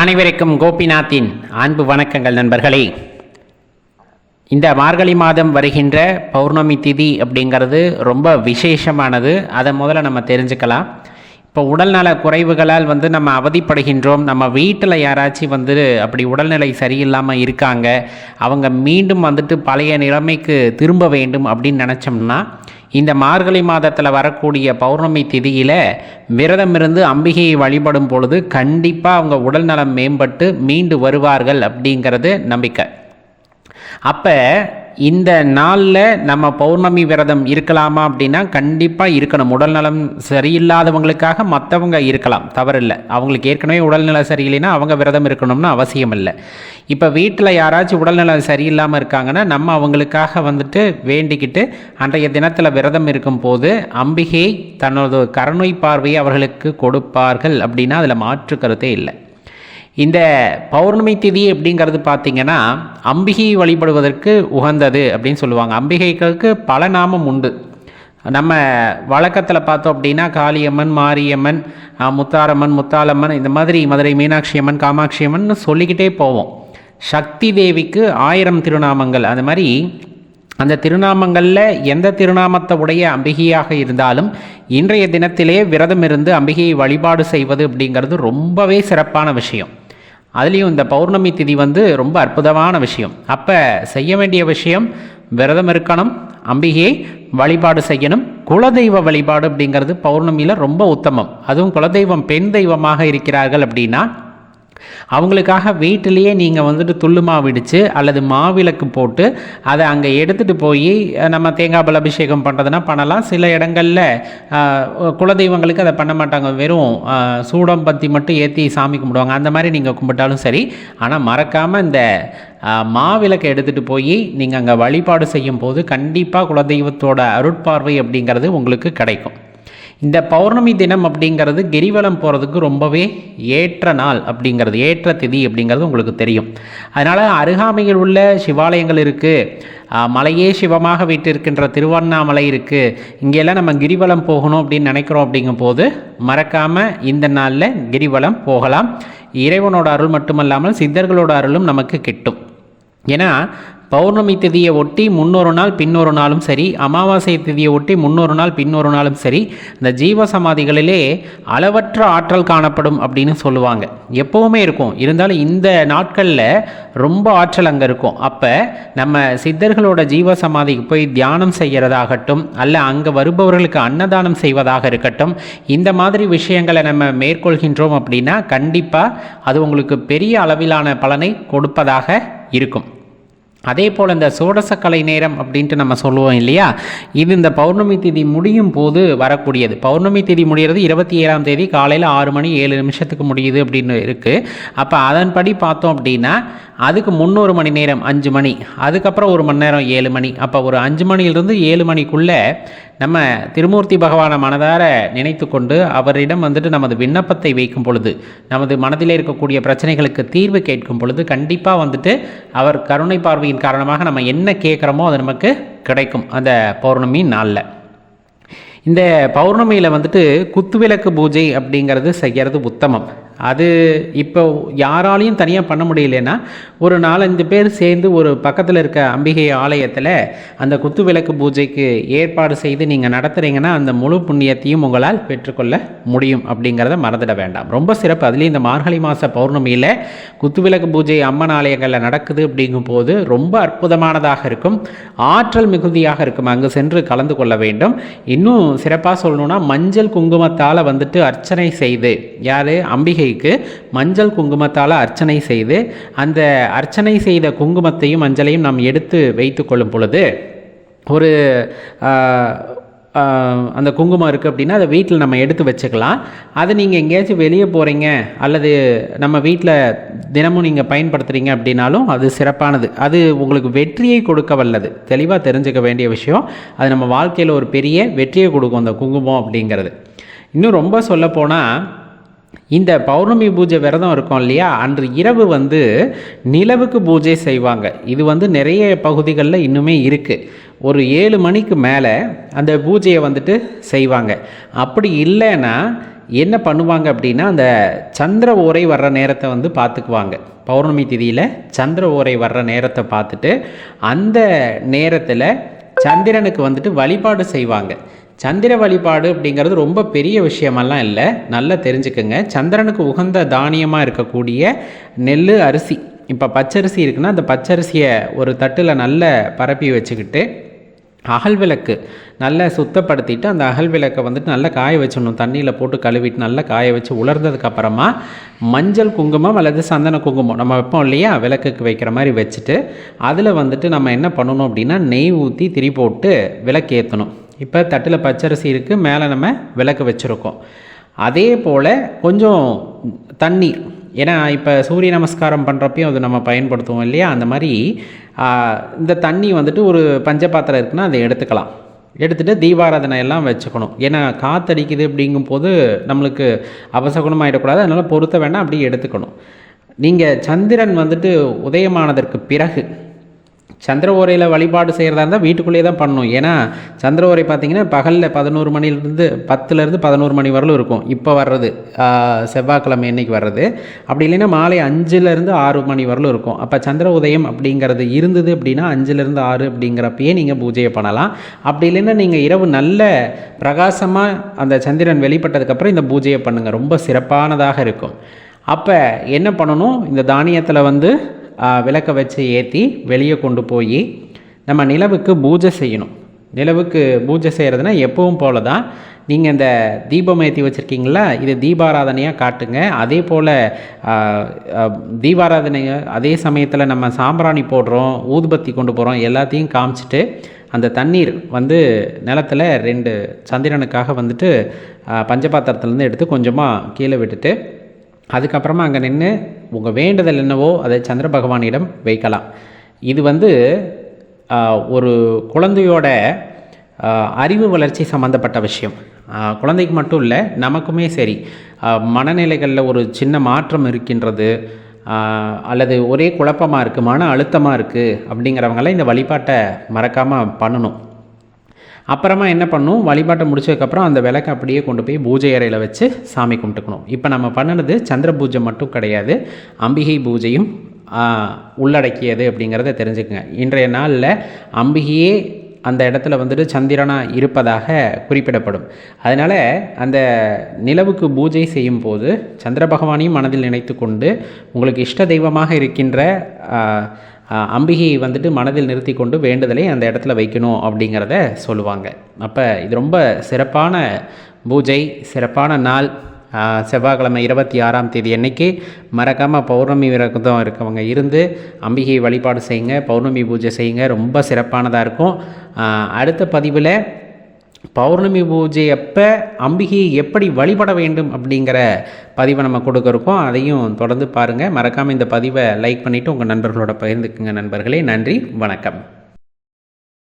அனைவருக்கும் கோபிநாத்தின் அன்பு வணக்கங்கள் நண்பர்களே. இந்த மார்கழி மாதம் வருகின்ற பௌர்ணமி திதி அப்படிங்கிறது ரொம்ப விசேஷமானது. அதை முதல்ல நம்ம தெரிஞ்சுக்கலாம். இப்போ உடல்நல குறைவுகளால் வந்து நம்ம அவதிப்படுகின்றோம். நம்ம வீட்டில் யாராச்சும் வந்து அப்படி உடல்நிலை சரியில்லாமல் இருக்காங்க. அவங்க மீண்டும் வந்துட்டு பழைய நிலைமைக்கு திரும்ப வேண்டும் அப்படின்னு நினச்சோம்னா இந்த மார்கழி மாதத்தில் வரக்கூடிய பௌர்ணமி திதியில் விரதம் இருந்து அம்பிகையை வழிபடும் பொழுது கண்டிப்பாக அவங்க உடல்நலம் மேம்பட்டு மீண்டு வருவார்கள் அப்படிங்கிறது நம்பிக்கை. அப்போ இந்த நாளில் நம்ம பௌர்ணமி விரதம் இருக்கலாமா அப்படின்னா கண்டிப்பாக இருக்கணும். உடல்நலம் சரியில்லாதவங்களுக்காக மற்றவங்க இருக்கலாம். தவறில்லை. அவங்களுக்கு ஏற்கனவே உடல்நலம் சரியில்லைன்னா அவங்க விரதம் இருக்கணும்னு அவசியம் இல்லை. இப்போ வீட்டில் யாராச்சும் உடல்நலம் சரியில்லாமல் இருக்காங்கன்னா நம்ம அவங்களுக்காக வந்துட்டு வேண்டிக்கிட்டு அன்றைய தினத்தில் விரதம் இருக்கும் போது அம்பிகை தனது கருணை பார்வையை அவர்களுக்கு கொடுப்பார்கள் அப்படின்னா அதில் மாற்று கருத்தே இல்லை. இந்த பௌர்ணமி திதி அப்படிங்கிறது பார்த்திங்கன்னா அம்பிகையை வழிபடுவதற்கு உகந்தது அப்படின்னு சொல்லுவாங்க. அம்பிகைகளுக்கு பல நாமம் உண்டு. நம்ம வழக்கத்தில் பார்த்தோம் அப்படின்னா காளியம்மன் மாரியம்மன் முத்தாரம்மன் முத்தாலம்மன் இந்த மாதிரி மதுரை மீனாட்சி அம்மன் காமாட்சி அம்மன் சொல்லிக்கிட்டே போவோம். சக்தி தேவிக்கு ஆயிரம் திருநாமங்கள். அந்த மாதிரி அந்த திருநாமங்களில் எந்த திருநாமத்தை உடைய அம்பிகையாக இருந்தாலும் இன்றைய தினத்திலே விரதம் இருந்து அம்பிகையை வழிபாடு செய்வது அப்படிங்கிறது ரொம்பவே சிறப்பான விஷயம். அதுலேயும் இந்த பௌர்ணமி திதி வந்து ரொம்ப அற்புதமான விஷயம். அப்போ செய்ய வேண்டிய விஷயம் விரதம் இருக்கணும் அம்பிகையை வழிபாடு செய்யணும். குலதெய்வ வழிபாடு அப்படிங்கிறது பௌர்ணமியில் ரொம்ப உத்தமம். அதுவும் குலதெய்வம் பெண் தெய்வமாக இருக்கிறார்கள் அப்படின்னா அவங்களுக்காக வீட்டிலேயே நீங்கள் வந்துட்டு துள்ளு மாவு இடித்து அல்லது மாவிளக்கு போட்டு அதை அங்கே எடுத்துகிட்டு போய் நம்ம தேங்காய் பல் அபிஷேகம் பண்ணுறதுனா பண்ணலாம். சில இடங்களில் குலதெய்வங்களுக்கு அதை பண்ண மாட்டாங்க. வெறும் சூடம் பத்தி மட்டும் ஏற்றி சாமி கும்பிடுவாங்க. அந்த மாதிரி நீங்கள் கும்பிட்டாலும் சரி. ஆனால் மறக்காமல் இந்த மாவிளக்கை எடுத்துகிட்டு போய் நீங்கள் அங்கே வழிபாடு செய்யும் போது கண்டிப்பாக குலதெய்வத்தோட அருட்பார்வை அப்படிங்கிறது உங்களுக்கு கிடைக்கும். இந்த பௌர்ணமி தினம் அப்படிங்கிறது கிரிவலம் போகிறதுக்கு ரொம்பவே ஏற்ற நாள் அப்படிங்கிறது ஏற்ற திதி அப்படிங்கிறது உங்களுக்கு தெரியும். அதனால் அருகாமையில் உள்ள சிவாலயங்கள் இருக்குது மலையே சிவமாக வீட்டிருக்கின்ற திருவண்ணாமலை இருக்குது இங்கெல்லாம் நம்ம கிரிவலம் போகணும் அப்படின்னு நினைக்கிறோம் அப்படிங்கும்போது மறக்காமல் இந்த நாளில் கிரிவலம் போகலாம். இறைவனோட அருள் மட்டுமல்லாமல் சித்தர்களோட அருளும் நமக்கு கிட்டும். ஏன்னா பௌர்ணமி திதியை ஒட்டி முன்னொரு நாள் பின்னொரு நாளும் சரி அமாவாசை திதியை ஒட்டி முன்னொரு நாள் பின்னொரு நாளும் சரி இந்த ஜீவ சமாதிகளிலே அளவற்ற ஆற்றல் காணப்படும் அப்படின்னு சொல்லுவாங்க. எப்போவுமே இருக்கும். இருந்தாலும் இந்த நாட்களில் ரொம்ப ஆற்றல் அங்கே இருக்கும். அப்போ நம்ம சித்தர்களோட ஜீவ சமாதிக்கு போய் தியானம் செய்கிறதாகட்டும் அல்ல அங்கே வருபவர்களுக்கு அன்னதானம் செய்வதாக இருக்கட்டும் இந்த மாதிரி விஷயங்களை நம்ம மேற்கொள்கின்றோம் அப்படின்னா கண்டிப்பாக அது உங்களுக்கு பெரிய அளவிலான பலனை கொடுப்பதாக இருக்கும். அதே போல் இந்த சோடசக்கலை நேரம் அப்படின்ட்டு நம்ம சொல்லுவோம் இல்லையா? இது இந்த பௌர்ணமி திதி முடியும் போது வரக்கூடியது. பௌர்ணமி திதி முடிகிறது இருபத்தி ஏழாம் தேதி காலையில் ஆறு மணி ஏழு நிமிஷத்துக்கு முடியுது அப்படின்னு இருக்குது அப்போ அதன்படி பார்த்தோம் அப்படின்னா அதுக்கு முன்னொரு மணி நேரம் அஞ்சு மணி அதுக்கப்புறம் ஒரு மணி நேரம் ஏழு மணி. அப்போ ஒரு அஞ்சு மணியிலிருந்து ஏழு மணிக்குள்ளே நம்ம திருமூர்த்தி பகவானை மனதார நினைத்து கொண்டு அவரிடம் வந்துட்டு நமது விண்ணப்பத்தை வைக்கும் பொழுது நமது மனதில் இருக்கக்கூடிய பிரச்சனைகளுக்கு தீர்வு கேட்கும் பொழுது கண்டிப்பாக வந்துட்டு அவர் கருணை பார்வையின் காரணமாக நம்ம என்ன கேட்குறோமோ அது நமக்கு கிடைக்கும் அந்த பௌர்ணமி நாளில். இந்த பௌர்ணமியில் வந்துட்டு குத்துவிளக்கு பூஜை அப்படிங்கிறது செய்கிறது உத்தமம். அது இப்போ யாராலையும் தனியாக பண்ண முடியலன்னா ஒரு நாலஞ்சு பேர் சேர்ந்து ஒரு பக்கத்தில் இருக்க அம்பிகை ஆலயத்தில் அந்த குத்து விளக்கு பூஜைக்கு ஏற்பாடு செய்து நீங்கள் நடத்துகிறீங்கன்னா அந்த முழு புண்ணியத்தையும் உங்களால் பெற்றுக்கொள்ள முடியும் அப்படிங்கிறத மறந்துட வேண்டாம். ரொம்ப சிறப்பு. அதுலேயும் இந்த மார்கழி மாத பௌர்ணமியில் குத்துவிளக்கு பூஜை அம்மன் ஆலயங்களில் நடக்குது அப்படிங்கும் போது ரொம்ப அற்புதமானதாக இருக்கும். ஆற்றல் மிகுதியாக இருக்கும். அங்கு சென்று கலந்து கொள்ள வேண்டும். இன்னும் சிறப்பாக சொல்லணும்னா மஞ்சள் குங்குமத்தால் வந்துட்டு அர்ச்சனை செய்து யார்? அம்பிகை அம்பிகைக்கு மஞ்சள் குங்குமத்தால் அர்ச்சனை செய்து அந்த அர்ச்சனை செய்த குங்குமத்தையும் மஞ்சளையும் நாம் எடுத்து வைத்து கொள்ளும் பொழுது ஒரு அந்த குங்குமம் இருக்குது அப்படின்னா அதை வீட்டில் நம்ம எடுத்து வச்சுக்கலாம். அதை நீங்கள் எங்கேயாச்சும் வெளியே போகிறீங்க அல்லது நம்ம வீட்டில் தினமும் நீங்கள் பயன்படுத்துகிறீங்க அப்படின்னாலும் அது சிறப்பானது. அது உங்களுக்கு வெற்றியை கொடுக்க வல்லது. தெளிவாக தெரிஞ்சுக்க வேண்டிய விஷயம் அது நம்ம வாழ்க்கையில் ஒரு பெரிய வெற்றியை கொடுக்கும் அந்த குங்குமம் அப்படிங்கிறது. இன்னும் ரொம்ப சொல்லப்போனால் இந்த பௌர்ணமி பூஜை விரதம் இருக்கும் இல்லையா? அன்று இரவு வந்து நிலவுக்கு பூஜை செய்வாங்க. இது வந்து நிறைய பகுதிகளில் இன்னுமே இருக்குது ஒரு ஏழு மணிக்கு மேலே அந்த பூஜையை வந்துட்டு செய்வாங்க. அப்படி இல்லைன்னா என்ன பண்ணுவாங்க அப்படின்னா அந்த சந்திர ஓரை வர்ற நேரத்தை வந்து பார்த்துக்குவாங்க. பௌர்ணமி திதியில் சந்திர ஓரை வர்ற நேரத்தை பார்த்துட்டு அந்த நேரத்தில் சந்திரனுக்கு வந்துட்டு வழிபாடு செய்வாங்க. சந்திர வழிபாடு அப்படிங்கிறது ரொம்ப பெரிய விஷயமெல்லாம் இல்லை. நல்லா தெரிஞ்சுக்கோங்க. சந்திரனுக்கு உகந்த தானியமாக இருக்கக்கூடிய நெல் அரிசி. இப்போ பச்சரிசி இருக்குன்னா அந்த பச்சரிசியை ஒரு தட்டில் நல்ல பரப்பி வச்சுக்கிட்டு அகல் விளக்கு நல்லா சுத்தப்படுத்திட்டு அந்த அகல் விளக்கை வந்துட்டு நல்லா காய வச்சிடணும். தண்ணியில் போட்டு கழுவிட்டு நல்லா காய வச்சு உலர்ந்ததுக்கப்புறமா மஞ்சள் குங்குமம் அல்லது சந்தன குங்குமம் நம்ம வைப்போம் இல்லையா? விளக்குக்கு வைக்கிற மாதிரி வச்சுட்டு அதில் வந்துட்டு நம்ம என்ன பண்ணணும் அப்படின்னா நெய் ஊற்றி திரி போட்டு விளக்கு ஏற்றணும் இப்போ தட்டில் பச்சரிசி இருக்குது மேலே நம்ம விளக்கு வச்சுருக்கோம். அதே போல் கொஞ்சம் தண்ணி ஏன்னா இப்போ சூரிய நமஸ்காரம் பண்ணுறப்பையும் அது நம்ம பயன்படுத்துவோம் இல்லையா? அந்த மாதிரி இந்த தண்ணி வந்துட்டு ஒரு பஞ்சபாத்திரம் இருக்குன்னா அதை எடுத்துக்கலாம். எடுத்துகிட்டு தீபாராதனை எல்லாம் வச்சுக்கணும். ஏன்னா காத்தடிக்குது அப்படிங்கும்போது நம்மளுக்கு அவசகுணம் ஆகிடக்கூடாது அதனால் பொருத்த வேண்டாம் அப்படியே எடுத்துக்கணும். நீங்கள் சந்திரன் வந்துட்டு உதயமானதற்கு பிறகு சந்திர ஓரையில் வழிபாடு செய்கிறதா இருந்தால் வீட்டுக்குள்ளேயே தான் பண்ணணும் ஏன்னா சந்திர ஓரை பார்த்தீங்கன்னா பகலில் பதினோரு மணிலேருந்து பத்துலேருந்து பதினோரு மணி வரலும் இருக்கும். இப்போ வர்றது செவ்வாய்க்கிழமை இன்னைக்கு வர்றது. அப்படி இல்லைன்னா மாலை அஞ்சுலேருந்து ஆறு மணி வரலும் இருக்கும். அப்போ சந்திர உதயம் அப்படிங்கிறது இருந்தது அப்படின்னா அஞ்சுலேருந்து ஆறு அப்படிங்கிறப்பயே நீங்கள் பூஜையை பண்ணலாம். அப்படி இல்லைன்னா நீங்கள் இரவு நல்ல பிரகாசமாக அந்த சந்திரன் வெளிப்பட்டதுக்கப்புறம் இந்த பூஜையை பண்ணுங்கள் ரொம்ப சிறப்பானதாக இருக்கும். அப்போ என்ன பண்ணணும்? இந்த தானியத்தில் வந்து விளக்க வச்சு ஏற்றி வெளியே கொண்டு போய் நம்ம நிலவுக்கு பூஜை செய்யணும். நிலவுக்கு பூஜை செய்கிறதுனா எப்பவும் போல தான் நீங்கள் இந்த தீபம் ஏற்றி வச்சுருக்கீங்களா? இது தீபாராதனையாக காட்டுங்க. அதே போல் தீபாராதனை அதே சமயத்தில் நம்ம சாம்பிராணி போடுறோம் ஊதுபத்தி கொண்டு போகிறோம் எல்லாத்தையும் காமிச்சிட்டு அந்த தண்ணீர் வந்து நிலத்தில் ரெண்டு சந்திரனுக்காக வந்துட்டு பஞ்சபாத்திரத்துலேருந்து எடுத்து கொஞ்சமாக கீழே விட்டுட்டு அதுக்கப்புறமா அங்கே நின்று உங்கள் வேண்டுதல் என்னவோ அதை சந்திர பகவானிடம் வைக்கலாம். இது வந்து ஒரு குழந்தையோட அறிவு வளர்ச்சி சம்மந்தப்பட்ட விஷயம். குழந்தைக்கு மட்டும் இல்லை நமக்குமே சரி. மனநிலைகளில் ஒரு சின்ன மாற்றம் இருக்கின்றது. அல்லது ஒரே குழப்பமாக இருக்குது மன அழுத்தமாக இருக்குது அப்படிங்கிறவங்களாம் இந்த வழிபாட்டை மறக்காமல் பண்ணணும். அப்புறமா என்ன பண்ணும்? வழிபாட்டை முடிச்சதுக்கப்புறம் அந்த விளக்கு அப்படியே கொண்டு போய் பூஜை அறையில் வச்சு சாமி கும்பிட்டுக்கணும். இப்போ நம்ம பண்ணினது சந்திர பூஜை மட்டும் கிடையாது. அம்பிகை பூஜையும் உள்ளடக்கியது அப்படிங்கிறத தெரிஞ்சுக்கங்க. இன்றைய நாளில் அம்பிகையே அந்த இடத்துல வந்துட்டு சந்திரனாக இருப்பதாக குறிப்பிடப்படும். அதனால் அந்த நிலவுக்கு பூஜை செய்யும் போது சந்திர பகவானையும் மனதில் நினைத்து கொண்டு உங்களுக்கு இஷ்ட தெய்வமாக இருக்கின்ற அம்பிகையை வந்துட்டு மனதில் நிறுத்தி கொண்டு வேண்டுதலை அந்த இடத்துல வைக்கணும் அப்படிங்கிறத சொல்லுவாங்க. அப்போ இது ரொம்ப சிறப்பான பூஜை சிறப்பான நாள். செவ்வாய்க்கிழமை இருபத்தி ஆறாம் தேதி அன்னைக்கு மறக்காமல் பௌர்ணமி விரதம் இருக்கவங்க இருந்து அம்பிகையை வழிபாடு செய்யுங்க பௌர்ணமி பூஜை செய்யுங்க. ரொம்ப சிறப்பானதாக இருக்கும். அடுத்த பதிவில் பௌர்ணமி பூஜை அப்போ அம்பிகையை எப்படி வழிபட வேண்டும் அப்படிங்கிற பதிவை நம்ம கொடுக்குறோம். அதையும் தொடர்ந்து பாருங்கள் மறக்காமல் இந்த பதிவை லைக் பண்ணிவிட்டு உங்கள் நண்பர்களோட பகிர்ந்துக்குங்க நண்பர்களே. நன்றி. வணக்கம்.